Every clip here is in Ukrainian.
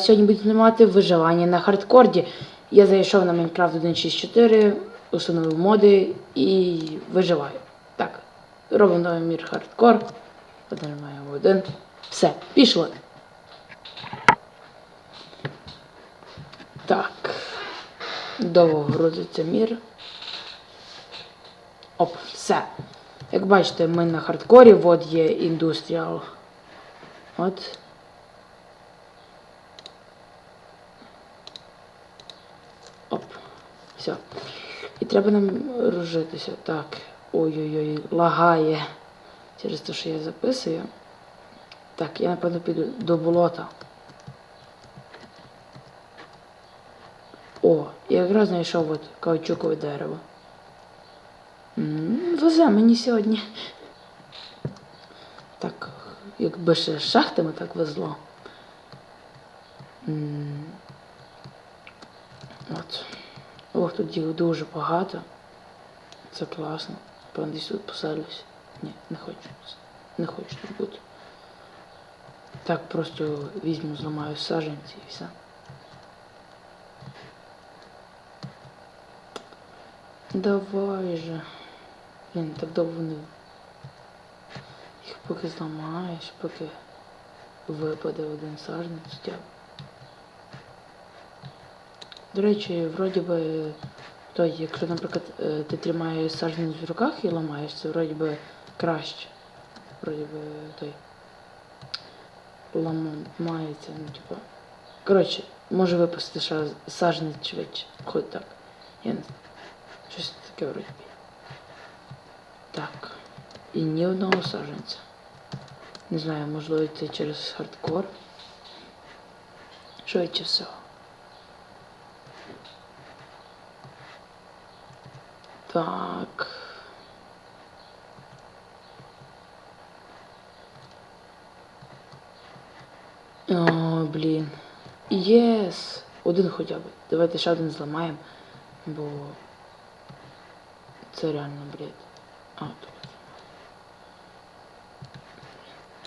сьогодні буду знімати виживання на хардкорді. Я зайшов на Minecraft 1.6.4, установив моди і виживаю. Так, робимо новий мір хардкор. Нажимаємо один. Все, пішло. Так. Довго грузиться мір. Оп, все. Як бачите, ми на хардкорі, от є індустріал. От. Оп. Все. І треба нам ружитися. Так. Ой-ой-ой, лагає. Через те, що я записую. Так, я напевно піду до болота. О, я якраз знайшов от каучукове дерево. Везе мені сьогодні. Так, якби ще шахтами так везло. От. Ох, тут їх дуже багато. Це класно. Певно, десь тут поселюсь. Ні, не хочу. Не хочу тут бути. Так просто візьму, зламаю саженці і все. Давай же. Блін, так довго не. Їх поки зламаєш, поки випаде один саженець б. До речі, вроді би, той, якщо, наприклад, е, ти тримаєш саженець в руках і ламаєш, це вроді би краще. Вроді би той ламається, ну типа. Коротше, може випасти ша- саженець швидше. Хоч так. Я не знаю. Щось таке вроді. Так. І ні одного саженця. Не знаю, можливо, це через хардкор. Швидше всього. Так. О, блін. Єс! Один хоча б. Давайте ще один зламаємо, бо це реально бред. А, тут.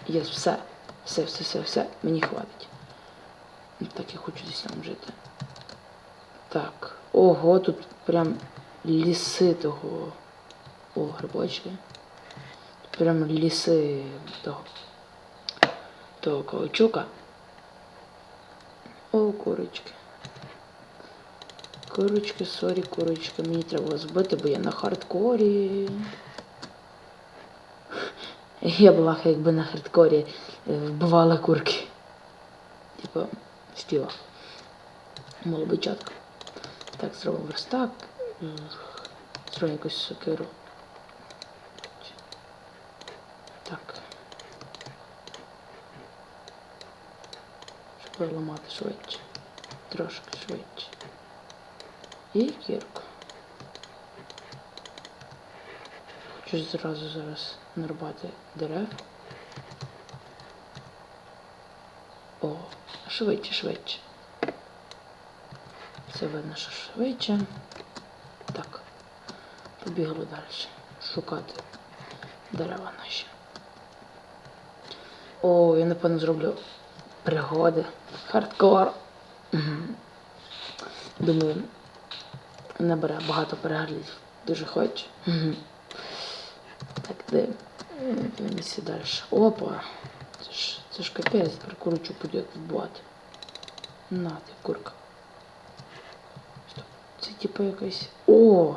Єс, все. Все, все, все, все. Мені хватить. Так я хочу десь там жити. Так. Ого, тут прям ліси того. О, грибочки. Прям ліси того. Того каучука. О, курочки. Курочки, сорі, курочки. Мені треба збити, бо я на хардкорі. Я була якби на хардкорі е, вбивала курки. Типа, стіла. Мало би чітко. Так, зробив верстак. Зробив якусь сокиру. Так. Щоб переламати швидше. Трошки швидше. І кірку. Хочу зразу зараз нарубати дерев. О, швидше, швидше. Все видно, що швидше. Побігли далі. Шукати дерева наші. О, я напевно зроблю пригоди. Хардкор. Думаю, набере багато переглядів. Дуже хочу. Так, де? Дивимося далі. Опа. Це ж, це ж капець, тепер курочу вбивати. На, ти курка. Це типу якась. О!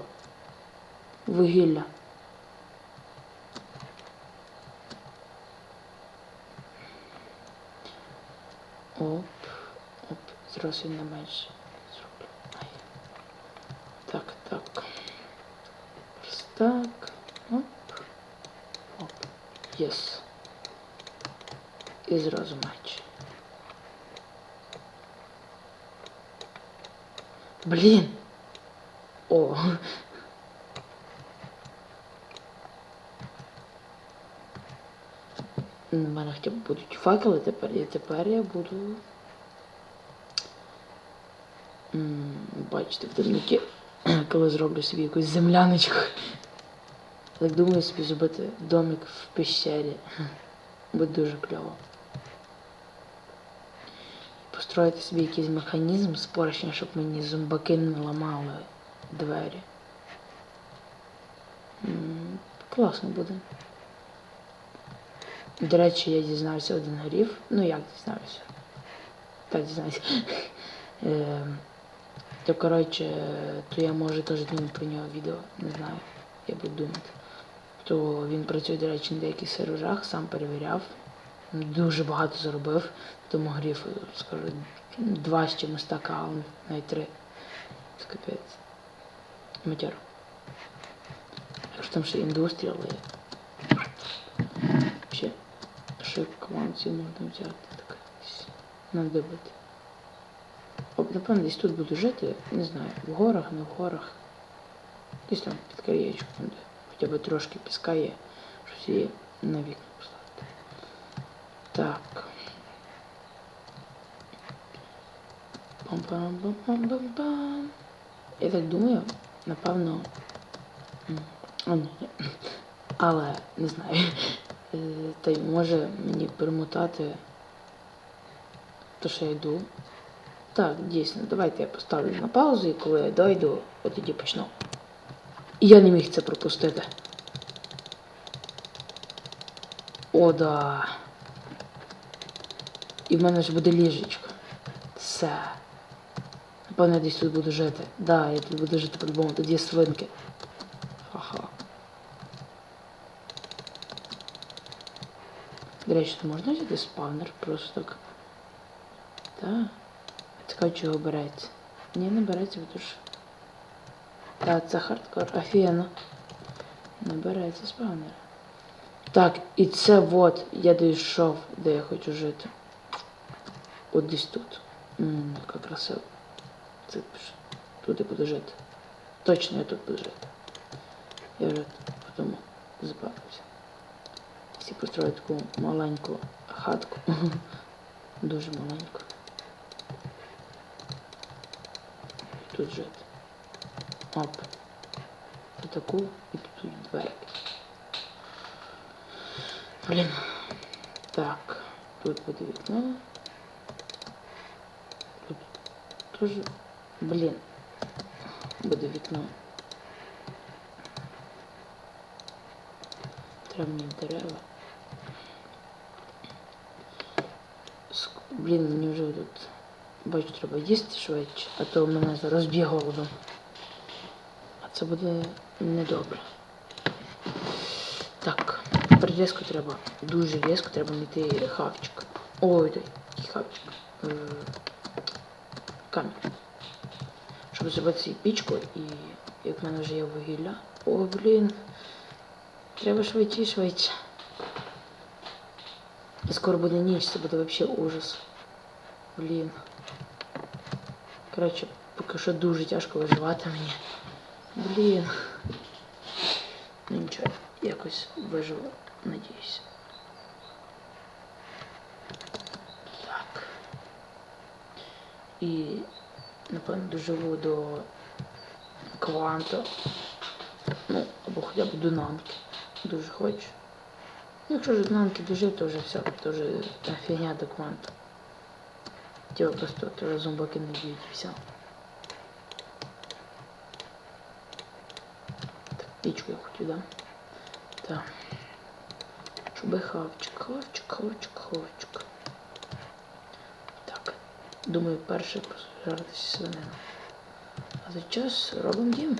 Вугілля. Оп, оп, зразу він не менше зроблю. Ай. Так, так. Ось так. Оп. Оп. Єс. І зразу меч. Блін. О. У мене хоча б будуть факели тепер, і тепер я буду. м, Бачите, в темноті, коли зроблю собі якусь земляночку. Так думаю собі зробити домик в пещері. Буде дуже кльово. построїти собі якийсь механізм з поручня, щоб мені зомбаки не ламали двері. Класно буде. До речі, я дізнався один гріф. Ну як дізнався? Так дізнався. Ем, То коротше, то я може теж зніму про нього відео, не знаю. Я буду думати. То він працює, до речі, на деяких серверах, сам перевіряв. Дуже багато заробив, тому гріф, скажу, два з чимось так, а навіть три. Це капець. Матяр. Якщо там ще індустрія, але ще шибко вам ці можна взяти. Так, десь надо добити. О, напевно, десь тут буду жити, не знаю, в горах, не в горах. Десь там під кар'єчком, де хоча б трошки піска є, щось є на вікна поставити. Так. Пам-пам-пам-пам-пам. Я так думаю, напевно. А, ні, ні. Але не знаю. Та й може мені перемотати то, що я йду. Так, дійсно, давайте я поставлю на паузу, і коли я дойду, от тоді почну. Я не міг це пропустити. О, да. І в мене ж буде ліжечко. Все. Напевно, я десь тут буду жити. Да, я тут буду жити по-любому. Тут є свинки. Ха-ха. До речі, тут можна взяти спавнер просто так. Так. Цікаво, чого береться. Ні, не береться, бо то ж. Та, це хардкор. Офігенно. Не береться спавнер. Так, і це от я дійшов, де я хочу жити. От десь тут. Ммм, яка красива. Це ж тут я буду жити. Точно я тут буду жити. Я вже потім збавився. Всі построїть таку маленьку хатку. Дуже маленьку. Тут жити. Оп. Отаку і тут двері. Блін. Так. Тут буде вікно. Тут теж. Блін. Буде вікно. Треба мені дерева. Блін, мені вже тут. Бачу, треба їсти швидше, а то мене зараз б'є. А це буде недобре. Так, різко треба. Дуже різко треба знайти хавчик. Ой, дай, який хавчик. Е, Камінь. Щоб зробити пічку і як в мене вже є вугілля. О, блін. Треба швидше, швидше. Скоро буде ніч, це буде взагалі ужас. Блін. Коротше, поки що дуже тяжко виживати мені. Блін. Ну нічого, якось виживу, надіюсь. Так. І напевно доживу до кванта. Ну, або хоча б до нанки. Дуже хочу. Якщо ж до дожив, то вже все, то вже фігня до кванта. Тіло просто то зомбаки не все. Так, пічку я хотів, да? Так. Щоб хавчик, хавчик, хавчик, хавчик. Так. Думаю, перше пожаритися свинину. А за час робимо дім.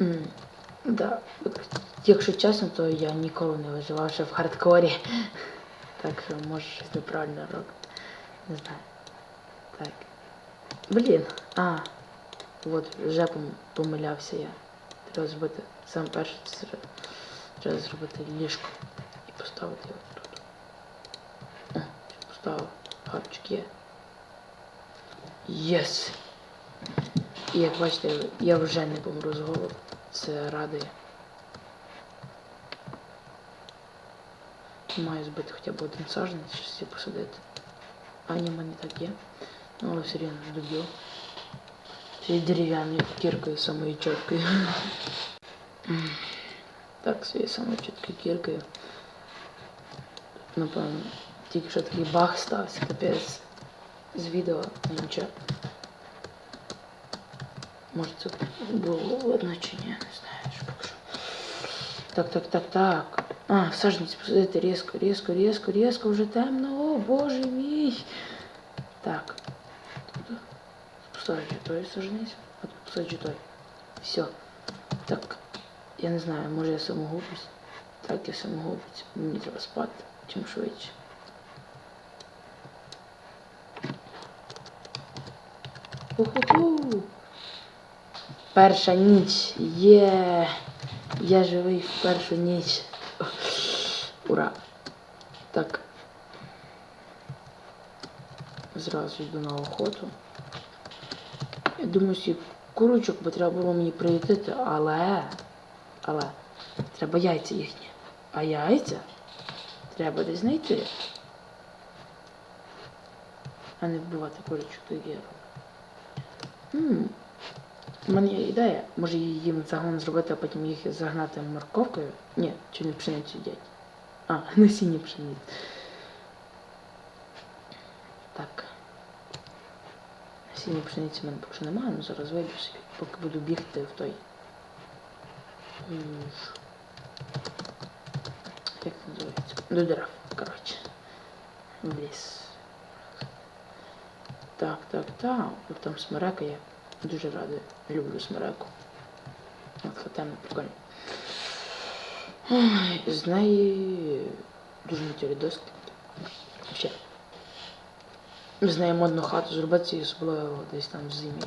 М, Да, от, якщо чесно, то я ніколи не виживав ще в хардкорі. Так що може щось неправильно робити. Не знаю. Так. Блін. А. От, вже помилявся я. Треба зробити сам перше це треба зробити ліжко і поставити його тут. Поставив. Хавчик є. Єс! І як бачите, я вже не помру з голоду. Це радує. Маю збити хоча б один саженець, щось і посадити. А ні, в мене так є. Ну, але все рівно доб'ю. Цією дерев'яною кіркою самою чіткою. М. Так. Думаю, перше пожаритися свинину. А за час робимо дім. Так, своєю самою чіткою кіркою. Напевно, тільки що такий бах стався, капець з відео, ну нічого. Може це було видно чи ні, не знаю, що поки що. Так, так, так, так. А, сажність посадити різко, різко, різко, різко, вже темно, о, боже мій. Так. Тут посаджу той сажність, а тут посаджу той. Все. Так, я не знаю, може я самогубець. Так, я самогубець. Мені треба спати, чим швидше. Ху-ху-ху. Перша ніч. Є. Я живий в першу ніч. Ура. Так. Зразу йду на охоту. Я думаю, всі курочок би треба було мені приютити, але. Але треба яйця їхні. А яйця треба десь знайти. А не вбивати курочок, то є. М, У мене є ідея. Може їм загон зробити, а потім їх загнати морковкою. Ні, чи не пшеницю їдять. А, насіння пшениці. Так. Насіння пшениці в мене поки що немає, але зараз вийду собі, поки буду бігти в той. Як це називається? До дерев, коротше. В ліс. Так, так, так. Там смерека є. Дуже радий. Люблю смереку. От хатена прикольно. З неї дуже миттєві доски. Ще. З неї модну хату зробити особливо десь там в зимі.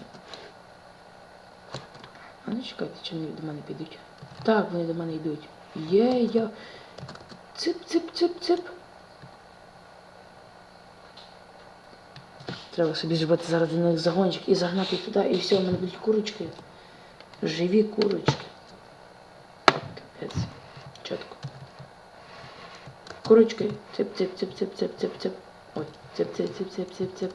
А ну чекайте, чи вони до мене підуть? Так, вони до мене йдуть. Є, я. Цип, цип, цип, цип. Треба собі зробити заради них загончик і загнати їх туди, і все, в мене будуть курочки. Живі курочки. Капець. Цип, цип. Ой, цип.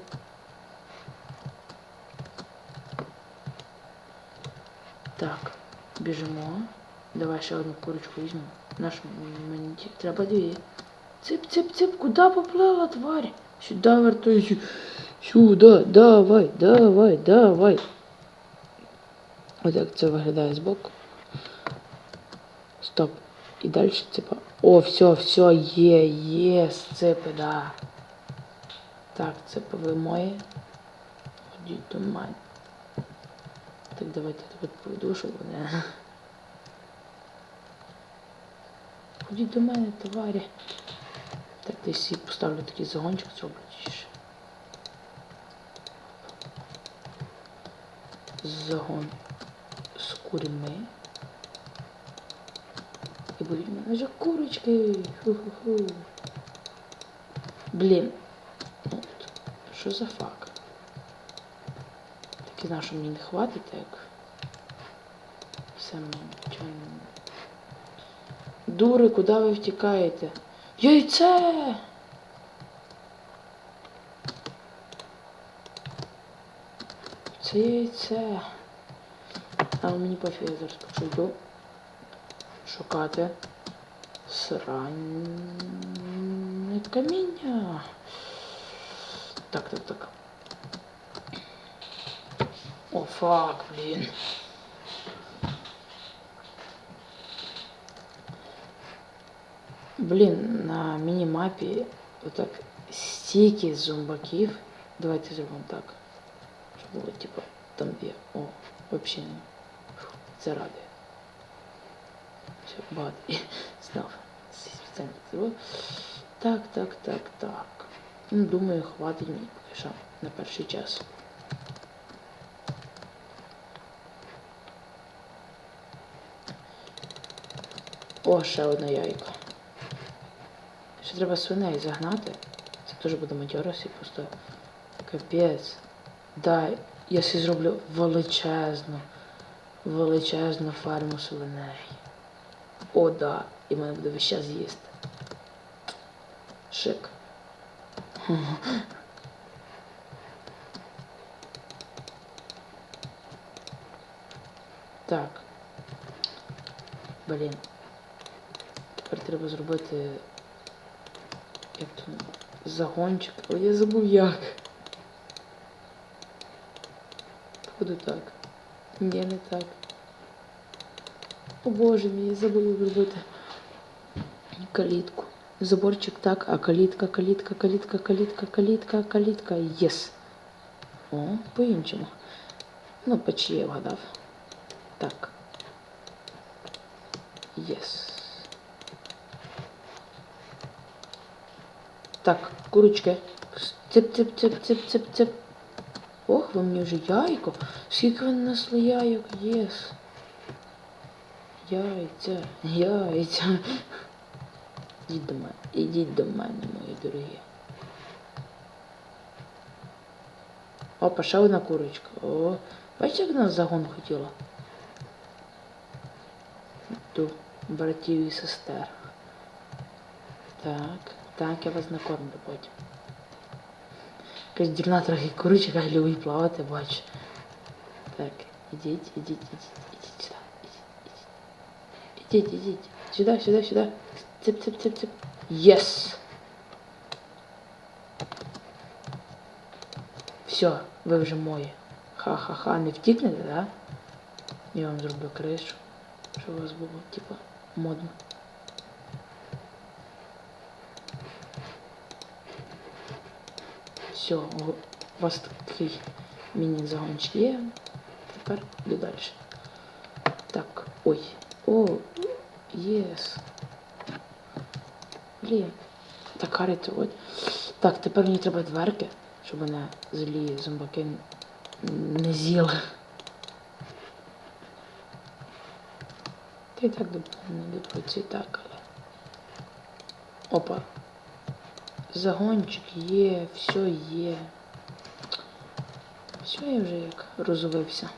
Так, біжимо. Давай ще одну курочку візьмемо. Наш мені треба дві. Цип, цип, цип, куди поплила тварь? Сюди вертайся. Сюди, давай, давай, давай. Ось як це виглядає збоку. І далі ципа. О, все, все, є, є, ципи, да. Так, ципи ви мої. Ходіть до мене. Так, давайте я тебе поведу, щоб вони. Ходіть до мене, товарі. Так, десь і поставлю такий загончик, зроблю тише. Загон з курьми. І будуть вже курочки. Ху-ху-ху. Блін. От, що за факт? Так і знав, що мені не хватить, так. Все мені. Дури, куди ви втікаєте? Яйце! Це яйце. Але мені пофіг, зараз почуду шукати сране каміння. Так, так, так. О, фак, блін. Блін, на міні-мапі отак стільки зомбаків. Давайте зробимо так. Щоб було типу там є. О, взагалі не. Фу, Це радує. Багато. І знав. Так, так, так, так. Ну, думаю, хватить мені поки на перший час. О, ще одне яйко. Ще треба свиней загнати. Це теж буде матьорос і просто капець. Да, я зроблю величезну, величезну ферму свиней. О, да. І мене буде весь час їсти. Шик. Так. Блін. Тепер треба зробити. Як то загончик. Але я забув як. Походу так. Ні, не так. О боже мій, я забув зробити. Калітку. Заборчик так, а калітка, калітка, калітка, калітка, калітка, калітка. Єс. О, по-іншому. Ну, почти я вгадав. Так. Єс. Так, курочки. Цеп, цеп, цеп, цеп, цеп, цеп. Ох, ви мені вже яйко. Скільки ви несли яйок? Єс. Яйця, яйця. Ідіть до мене, ідіть до мене, мої дорогі. Опа, ще одна курочка. О, бачите, як нас загон хотіла? Ту братів і сестер. Так, так, я вас накормлю потім. Якась дурна трохи курочка любить плавати, бачу. Так, ідіть, ідіть, ідіть, ідіть сюди, ідіть, ідіть. Ідіть, ідіть. Сюди, сюди, сюди. Цып, цып, цып, цып. Єс! Все, ви вже мої. Ха-ха-ха, не втікнете, да? Я вам зроблю кришу, щоб у вас було, типа, модно. Все, у вас такий міні-загончик є. Тепер йду далі. Так, ой. О, єс. Блін. Так, карити, от. Так, тепер мені треба дверки, щоб мене злі зомбаки не з'їли. Та й так не добруться так, але. Опа. Загончик є, все є. Все, я вже як розвився.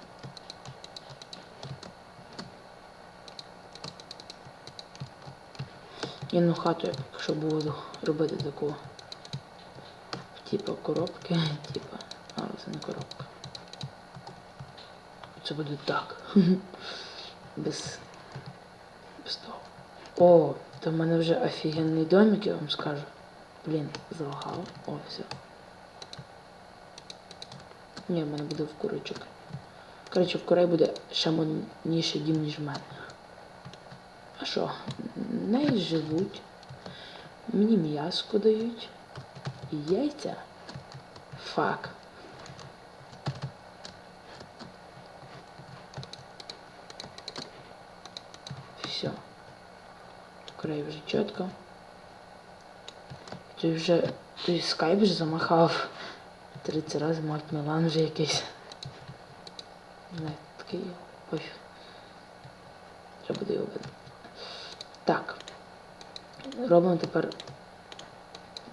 На хату, якщо буду робити таку. Типа коробки, типа. Але це не коробка. Це буде так. Без. Без того. О, то в мене вже офігенний домик, я вам скажу. Блін, залагало. О, все. Ні, в мене буде в курочок. Коротше, в курей буде ще модніший дім, ніж в мене. А що? Неї живуть, мені м'яско дають і яйця. Фак. Все. Край вже чітко. Той вже той скайп вже замахав 30 разів мать Мілан вже якийсь. Не, такий пофіг. Треба буде його видно. Так. Робимо тепер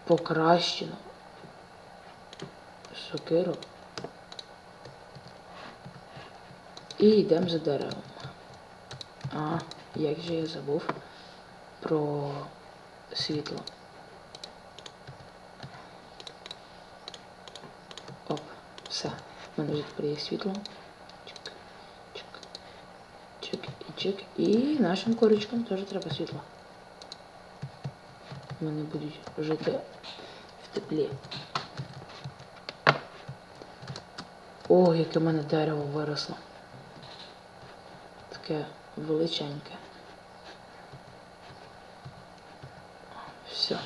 покращену сокиру. І йдемо за деревом. А, як же я забув про світло. Оп, все. У мене вже тепер є світло. Чик, чик, чик і чик. І нашим корочкам теж треба світло. Вони будуть жити в теплі. О, яке в мене дерево виросло. Таке величеньке. Все,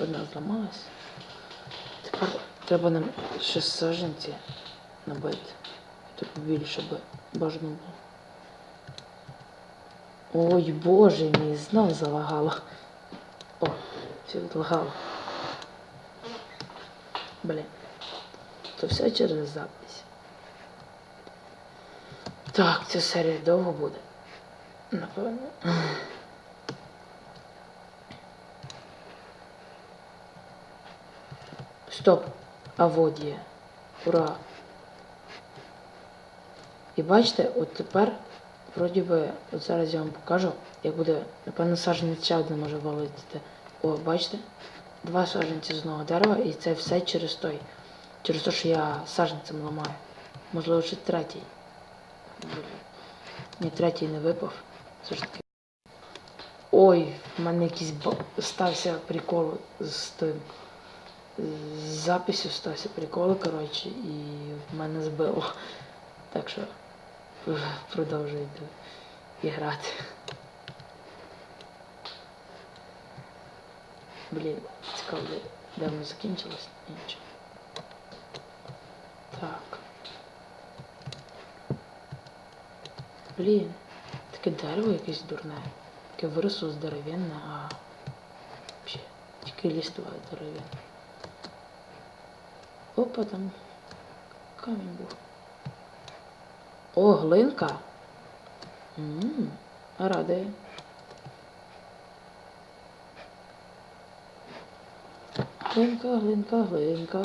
одна зламалась. Тепер треба нам ще саженці набити. Трохи більше би бажано було. Ой, боже мій, знов залагало. О, все відлагало. Блін. То все через запись. Так, ця серія довго буде. Напевно. Стоп. А вот. Ура. І бачите, от тепер, вроді би, от зараз я вам покажу, як буде, напевно, ще один може вилетіти. О, бачите? Два саджанці з одного дерева, і це все через той. Через те, що я саджанцем ламаю. Можливо, ще третій. Ні, третій не випав. Все ж таки. Ой, в мене якийсь бо- стався прикол з тим. З записю стався прикол, коротше, і в мене збило. Так що продовжую грати. Блін, цікаво, де- воно закінчилось? Нічого. Так. Блін, таке дерево якесь дурне. Таке виросло здоровенне, а ще тільки ліства здоровенне. Опа, там камінь був. О, глинка. Ммм, радує. Глинка, глинка, глинка.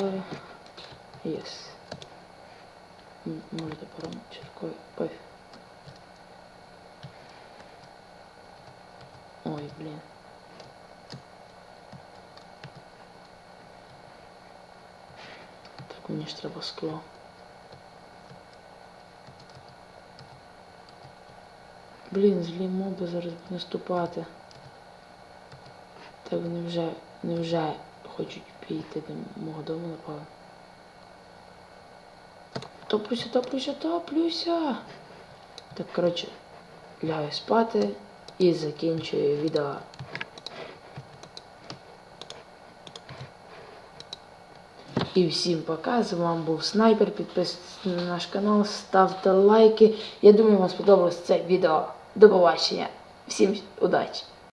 Єс. Можете поромити рукою. Ой. Ой, блін. Так, мені ж треба скло. Блін, злі моби зараз наступати. Так вони вже, вони вже хочуть піти до мого дому, напевно. Топлюся, топлюся, топлюся. Так, коротше, лягаю спати і закінчую відео. І всім пока. З вами був Снайпер. Підписуйтесь на наш канал, ставте лайки. Я думаю, вам сподобалось це відео. До побачення. Всім удачі!